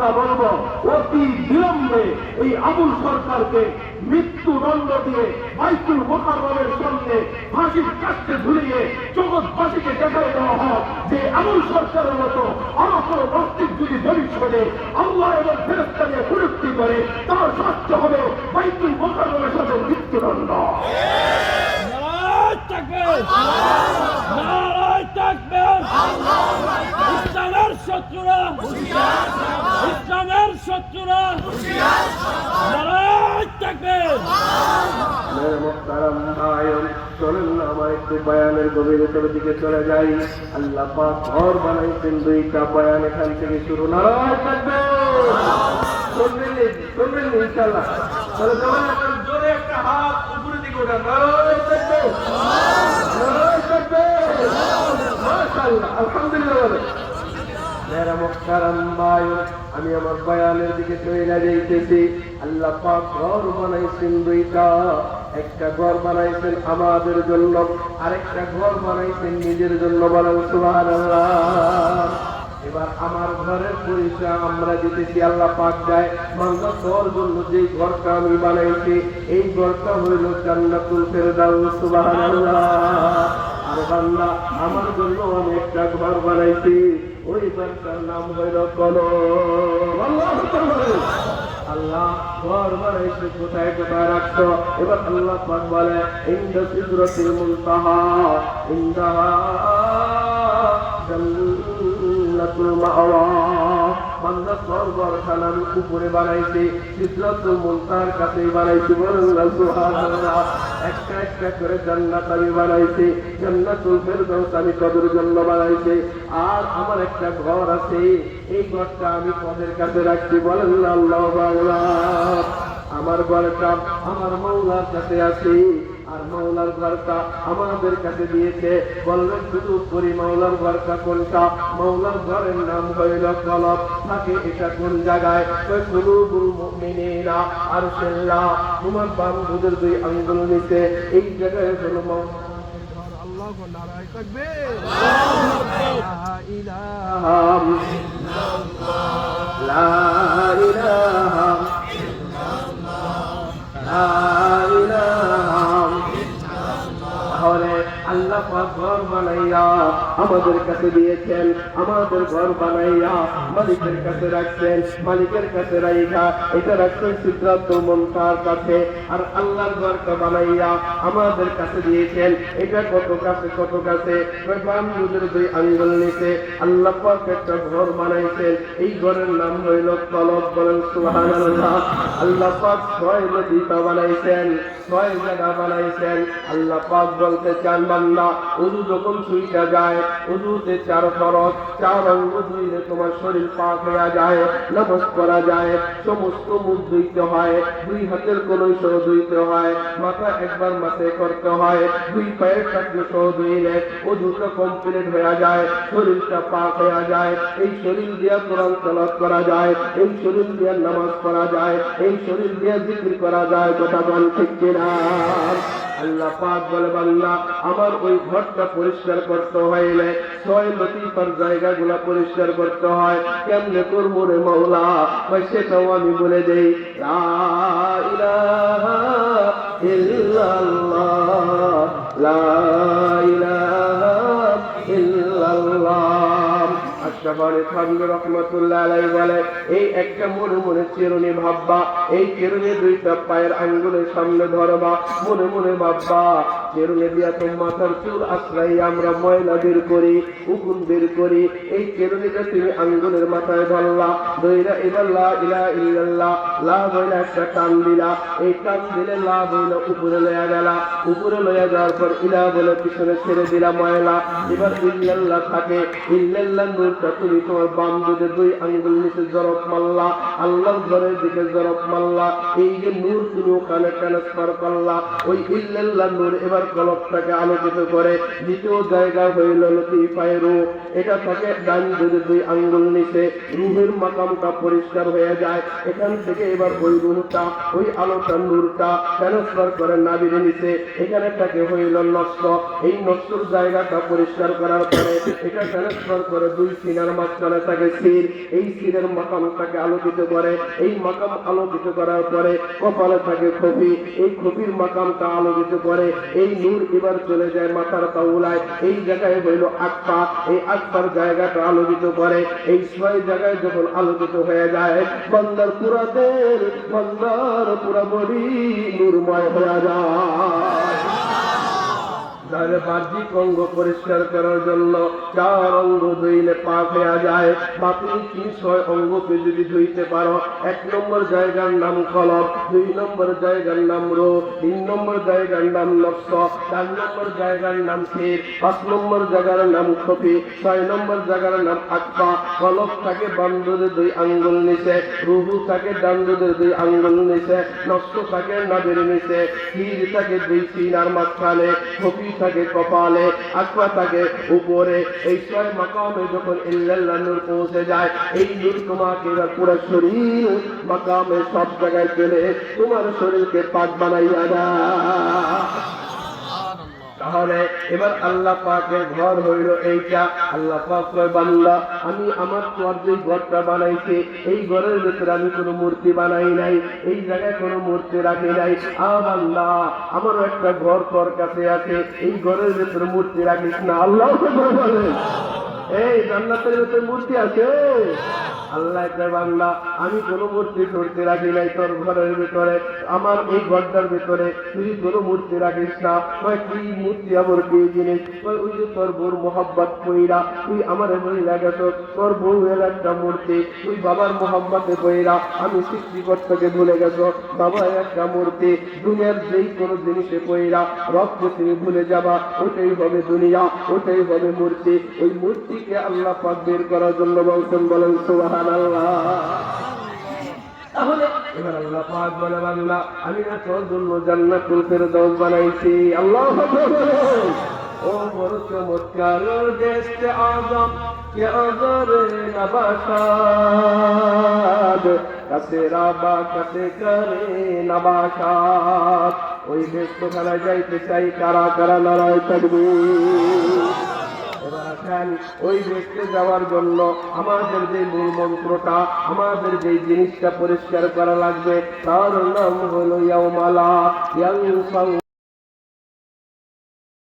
আমরা বলব, অতি বিলম্বে এই আবুল সরকারকে মৃত্যুদণ্ড দিয়ে বাইতুল মোকাররমের সামনে ফাঁসির কাছে ঝুলিয়ে জগৎবাসীকে দেখাই দেওয়া হয় যে আবুল সরকারের মতো কোনো নাস্তিক যদি ভবিষ্যতে আল্লাহ এবং ফেরস্তাকে প্রযুক্তি করে, তার শাস্তি হবে বাইতুল মোকাররমের সাথে মৃত্যুদণ্ড। নারায় থাকবেন। শত্রুরা ইসলামের শত্রুরা নারায় থাকবেন মেরে বয়ানের দিকে চলে যাই। আমি আমার বয়ানের দিকে চলে যাইতেছি। আল্লাহ পাক ঘর বানাইছেন দুইটা। একটা ঘর বানাইছেন আমাদের জন্য, আরেকটা ঘর বানাইছেন নিজের জন্য বলেন এবার আমার ঘরের পরিচয় আমরা দিতেছি, আল্লাহ পাক যায় বাংলা তোর জন্য যে ঘরটা আমি বানাইছি, এই ঘরটা হইল জান্নাতুল ফেরদাউস, সুবহানাল্লাহ। আর বাংলা আমার জন্য আমি একটা ঘর বানাইছি, ওই ঘরটার নাম হইল কলম। আল্লাহ আল্লাহ ঘর এসে কোথায় কোথায় রাখছো? এবার আল্লাহ পাক বলে, ইন্দা সিদরাতিল মুনতাহা ইন্দাহা জান্নাতুল মাওয়া। বান্দা সরবর খানার উপরে বানাইছে, সিদরাতুল কাছে একটা একটা করে জান্নাত আমি বানাইছি জান্নাতুল ফেরদাউস আমি কদের জন্য বানাইছি আর আমার একটা ঘর আছে এই ঘরটা আমি কদের কাছে রাখছি বলেন আল্লাহ বাংলা আমার ঘরটা আমার মৌলার কাছে আছে। আর মাওলার ঘরটা আমাদের কাছে দিয়েছে। বললেন শুধু করি মাওলার ঘরটা কোনটা? মাওলার ঘরের নাম হইল কলব। থাকে এটা কোন জায়গায়? আর সেল্লা তোমার বান্ধবদের দুই আঙ্গুল নিচে। এই জায়গায় হলো মাওলা থাকবে। لا আল্লাহ ঘর বানাইয়া আমাদের কাছে দিয়েছেন, আমাদের ঘর বানাইয়া মালিকের কাছে রাখছেন, মালিকের কাছে রাইখা, এটা রাখছেন সিদ্ধার্থ মন্তার কাছে। আর আল্লাহর ঘরটা বানাইয়া আমাদের কাছে দিয়েছেন, এটা কত কাছে কত কাছে? দুই আঙ্গুল নিচে আল্লাহ পাক একটা ঘর বানাইছেন, এই ঘরের নাম হইল কলব বলেন আল্লাহ পাক ছয় নদীটা বানাইছেন, ছয় জায়গা বানাইছেন। আল্লাহ পাক বলতে চান বান্দা উজু যখন ছুইটা যায় উজুতে চার ফরজ, চার অঙ্গ ধুইলে তোমার শরীর পাক হয়ে যায়, নামাজ করা যায়, সমস্ত মুখ ধুইতে হয়, দুই হাতের কলই সহ ধুইতে হয়, মাথা একবার মাথায় করতে হয়, দুই পায়ের কাছে সহ ধুইলে উজুটা কমপ্লিট হয়ে যায়, শরীরটা পাক হয়ে যায়, এই শরীর দিয়া কোরআন তলাপ করা যায়, এই শরীর দিয়া নামাজ পড়া যায়, এই শরীর দিয়া জিকির করা যায়, কথা বল ঠিক কিনা? আল্লাহ পাক বলে বাল্লা আমার ওই ঘরটা পরিষ্কার করতে হইলে ছয় লতিফার জায়গাগুলো পরিষ্কার করতে হয়। কেমনে তোর মনে মাওলা? ভাই, সেটাও আমি বলে দেই। ইলাহা আশরাফানি থানভী রহমাতুল্লাহ বলে। এই একটা মনে মনে চিরুনি ভাববা, এই চিরুনি দুইটা পায়ের আঙ্গুলের সামনে ধরবা। মনে মনে ভাববা, চিরুনি দিয়া তো মাথার চুল আশ্রয় আমরা ময়লা বের করি, উকুন বের করি। এই চিরুনিটা তুমি আঙ্গুলের মাথায় ধরলা দইরা এবার ইলা ইল্লাল্লাহ, লা বইলা একটা টান দিলা। এই টান দিলে লা বইলা উপরে লয়া গেলা। উপরে লয়া যাওয়ার পর ইলা বলে পিছনে ছেড়ে দিলা ময়লা। এবার ইল্লাল্লাহ থাকে। ইল্লাল্লাহ নূরটা তুমি তোমার বাম দিকে দুই আঙ্গুল নিচে জরব মাল্লা, আল্লাহর ঘরের দিকে জরব মাল্লা, এই যে নূর তুমি ওখানে ট্রান্সফার করলা, ওই ইল্লাল্লাহ নূর এবার কলপটাকে আলোকিত করে, দ্বিতীয় জায়গা হইল লতিফায় রূহ। এটা থাকে ডান দিকে দুই আঙ্গুল নিচে, রুহের মাকামটা পরিষ্কার হয়ে যায়, এখান থেকে এবার ওই রুহটা, ওই আলোটা নূরটা ট্রান্সফার করে নাবির নিচে, এখানে থাকে হইল নষ্ট। এই নষ্টর জায়গাটা পরিষ্কার করার পরে এটা ট্রান্সফার করে দুই সিনার মাকামের মাঝখানে থাকে সির এই সিরের মাকামটাকে আলোকিত করে এই মাকাম আলোকিত করার পরে কপালে থাকে খফি। এই খফির মাকামটা আলোকিত করে এই নূর এবার চলে যায় মাথার তাউলায়। এই জায়গায় হইল আকপা এই আকপার জায়গাটা আলোকিত করে। এই ছয় জায়গায় যখন আলোকিত হয়ে যায়, বন্দার পুরা দেল বন্দার পুরা বডি নূরময় হয়ে যায়। তাহলে বাহ্যিক অঙ্গ পরিষ্কার করার জন্য চার অঙ্গ ধুইলে পাপ হয়ে যায়। বাকি তিন, ছয় অঙ্গকে যদি ধুইতে পারো, এক নম্বর জায়গার নাম কলব দুই নম্বর জায়গার নাম রো, তিন নম্বর জায়গার নাম নকশ, চার নম্বর জায়গার নাম ক্ষীর, পাঁচ নম্বর জায়গার নাম খফি ছয় নম্বর জায়গার নাম আকপা কলব থাকে বান্ধবের দুই আঙ্গুল নিচে, রুহু থাকে ডান্ডুদের দুই আঙ্গুল নিচে নষ্ট থাকে নাবের নিচে, ক্ষীর থাকে দুই সিনার মাঝখানে খফি থাকে কপালে আকবা থাকে উপরে। এই ছয় মাকামে যখন ইল্লাল্লাহ নূর পৌঁছে যায়, এই নূর তোমাকে পুরো শরীর, মাকামে সব জায়গায় পেলে তোমার শরীরকে পাক বানাইয়া দেয়। তাহলে এবার আল্লাহ পাকের ঘর হইল এইটা। আল্লাহ পাক বান্দা, আমি আমার তোর যে ঘরটা বানাইছি, এই ঘরের ভেতরে আমি কোনো মূর্তি বানাই নাই, এই জায়গায় কোনো মূর্তি রাখি নাই। আ বান্দা, আমারও একটা ঘর তোর কাছে আছে, এই ঘরের ভেতরে মূর্তি রাখিস না। আল্লাহ এই জান্নাতের ভিতরে মূর্তি আছে। আল্লাহ বাংলা আমি কোনো মূর্তি টুর্তি রাখি নাই, তোর ঘরের ভিতরে। আমার এই ঘরটার ভিতরে তুই কোনো মূর্তি রাখিস না। কয় কি মূর্তি, আমার কি জিনিস? ওই যে তোর বউর মোহাব্বত কইরা তুই আমার বইরা গেছ। তোর বউয়ের একটা মূর্তি, তুই বাবার মোহাম্মতে বইরা আমি সৃষ্টিকর্তাকে ভুলে গেছ। বাবা একটা মূর্তি, দুনিয়ার যেই কোনো জিনিসে কইরা রক্ত তুমি ভুলে যাবা। ওটাই হবে দুনিয়া, ওটাই হবে মূর্তি। ওই মূর্তিকে আল্লাহ পাক বের করার জন্য বলছেন, বলেন সুবাহান তাহলে এবার আল্লাহ পাক বলে বাংলা আমি না তোর জন্য জান্নাতুল ফেরদাউস বানাইছি। আল্লাহ ও বড় চমৎকার দেশে আজম, কে আজরে নবাসাদ কাছে রাবা, কাছে করে নবাসাদ ওই দেশ তোখানে যাইতে চাই, কারা কারা লড়াই থাকবে? ওই দেখতে যাওয়ার জন্য আমাদের যে মূল মন্ত্রটা আমাদের যে জিনিসটা পরিষ্কার করা লাগবে, তার নাম হলো ইয়ামালা